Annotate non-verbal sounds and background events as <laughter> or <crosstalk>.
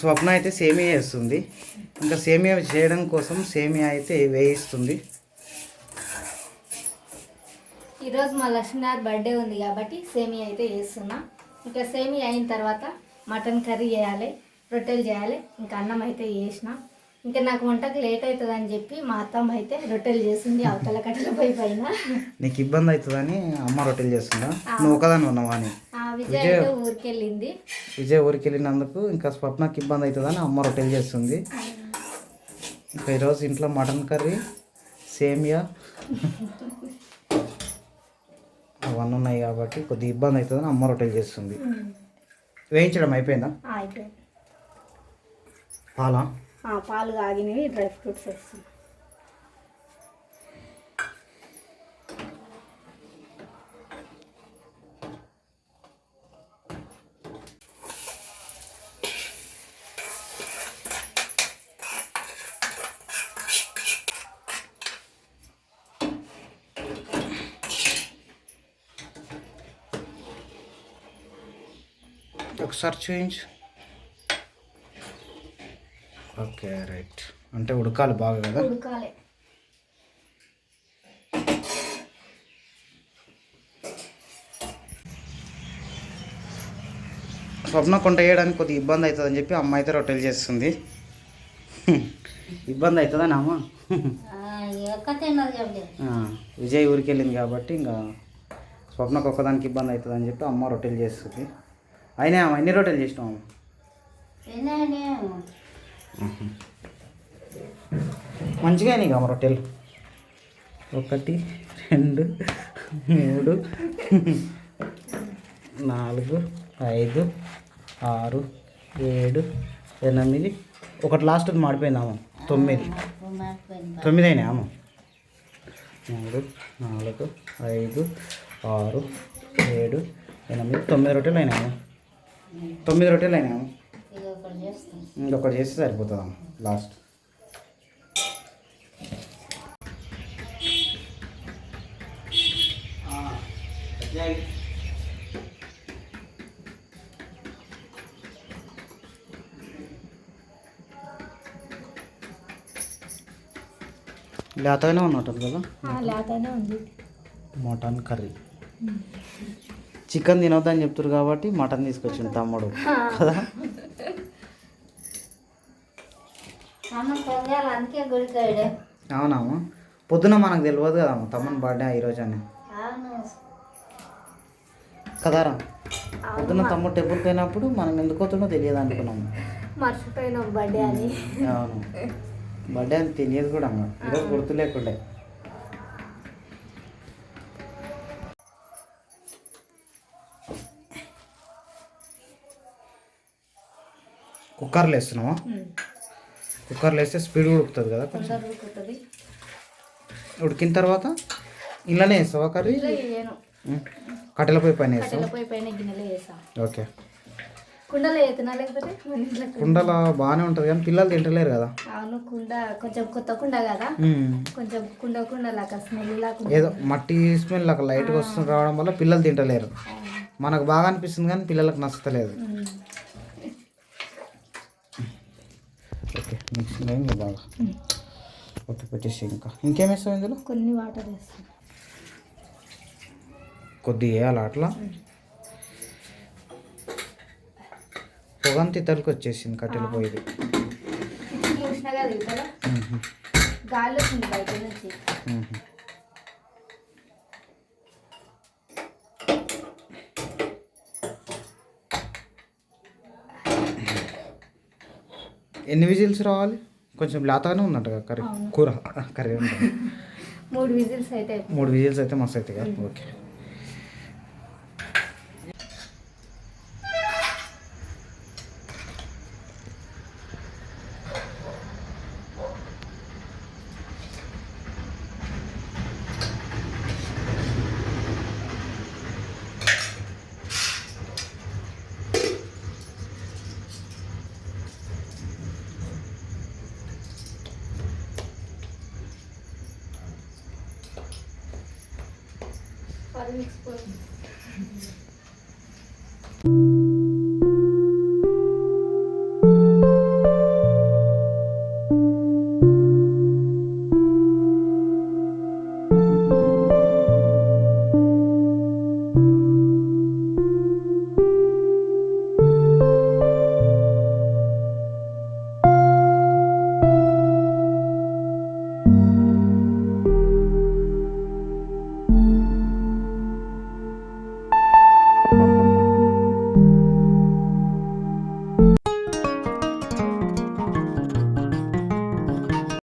స్వప్న అయితే సేమియా చేస్తుంది ఇంకా సేమియా చేయడం కోసం సేమియా అయితే వేయిస్తుంది. ఈరోజు మా లక్ష్మీనాథ్ బర్త్డే ఉంది కాబట్టి సేమియా అయితే చేస్తున్నా ఇంకా సేమియా అయిన తర్వాత మటన్ కర్రీ చేయాలి రొట్టెలు చేయాలి ఇంకా అన్నం అయితే చేసిన. ఇంకా నాకు వంటకు లేట్ అవుతుంది అని చెప్పి మా అత్తమ్మ అయితే రొట్టెలు చేసింది అవతల కట్టెల పొయ్యి పైన. నీకు ఇబ్బంది అవుతుందని అమ్మ రొట్టెలు చేస్తుందా? నువ్వు ఒకదాని ఉన్నావా అని? విజయ్ ఊరికెళ్ళింది. విజయ్ ఊరికి వెళ్ళినందుకు ఇంకా స్వప్నకి ఇబ్బంది అవుతుందని అమ్మ రొట్టెలు చేస్తుంది. ఇంకా ఈరోజు ఇంట్లో మటన్ కర్రీ సేమియా. అవన్నీ ఉన్నాయి కాబట్టి కొద్దిగా ఇబ్బంది అవుతుందని అమ్మ రొట్టెలు చేస్తుంది. వేయించడం అయిపోయిందా? పాలా? పాలు కాగినవి డ్రై ఫ్రూట్స్ వేస్తాం ఒకసారి చూయించు ఓకే రైట్. అంటే ఉడకాలి బాగా కదా? ఉడకాలి. స్వప్న కొంట వేయడానికి కొద్దిగా ఇబ్బంది అవుతుందని చెప్పి అమ్మ అయితే రొట్టెలు చేస్తుంది. ఇబ్బంది అవుతుందని అమ్మ విజయ్ ఊరికి వెళ్ళింది కాబట్టి ఇంకా స్వప్నకు ఒక్కదానికి ఇబ్బంది అవుతుందని చెప్పి అమ్మ రొట్టెలు చేస్తుంది. అయినా అమ్మ ఎన్ని రొట్టెలు చేసినావు? అమ్మ మంచిగా అయినాయి అమ్మ రొట్టెలు. ఒకటి రెండు మూడు నాలుగు ఐదు ఆరు ఏడు ఎనిమిది. ఒకటి లాస్ట్ మాడిపోయిందాము తొమ్మిది. తొమ్మిది అయినాయి అమ్మ? మూడు నాలుగు ఐదు ఆరు ఏడు ఎనిమిది. తొమ్మిది రొట్టెలు అయినాయి తొమ్మిది రొట్టెలు అయినాయి? ఇంకొకటి చేస్తే. సరిపోతుందమ్మ లాస్ట్ లేతగానే ఉన్నట్టు కదా? లేతనే ఉంది. Mutton curry. చికెన్ తినొద్దని చెప్తారు కాబట్టి మటన్ తీసుకొచ్చిండు తమ్ముడు. కదా? అవునమ్మా. పొద్దున మనకు తెలియదు కదమ్మా తమ్ముని బర్త్డే ఈరోజు అని. కదారా పొద్దున తమ్ముడు టెంపుల్కి పోయినప్పుడు మనం ఎందుకు పోతుందో తెలియదు అనుకున్నాము. మర్చిపోయినాం బర్త్డే అని. అవును. బర్త్డే అని తెలియదు కూడా అమ్మ. ఈరోజు గుర్తు లేకుండే. కుక్కర్లో వేస్తున్నావా? కుక్కర్లో వేస్తే స్పీడ్ ఉడుకుతుంది కదా కొంచెం. ఉడికిన తర్వాత ఇలానే వేస్తావా కర్రీ? పొయ్యి పైన వేస్తావా? ఓకే. కుండలో కుండ. బాగానే ఉంటుంది కానీ పిల్లలు తింటలేరు కదా. అవును కుండ కొంచెం కొత్త కుండ కదా. ఉం. కొంచెం కుండ కుండ లాగా స్మెల్ లాగా ఏదో మట్టి స్మెల్ అక్కడ లైట్గా వస్తుంది రావడం వల్ల పిల్లలు తింటలేరు. మనకు బాగా అనిపిస్తుంది కానీ పిల్లలకు నచ్చతలేదు ఓకే మిక్సింగ్ అయింది బాగా ఓకే పెట్టేసి ఇంకా. ఇంకేం వేస్తావు ఇందులో? కొన్ని వాటర్ వేస్తాం కొద్దిగా వేయాలి అట్లా? పొగంత ఇతరులకు వచ్చేసింది కట్టెల పోయేది గాలి బయట నుంచి ఎన్ని విజిల్స్ రావాలి? కొంచెం లేతగానే ఉందంట కర్రీ. కూర కర్రీ ఉంటుంది <laughs> మూడు విజిల్స్ అయితే మూడు విజిల్స్ అయితే మస్తు అవుతాయి కదా? ఓకే. పది మిక్స్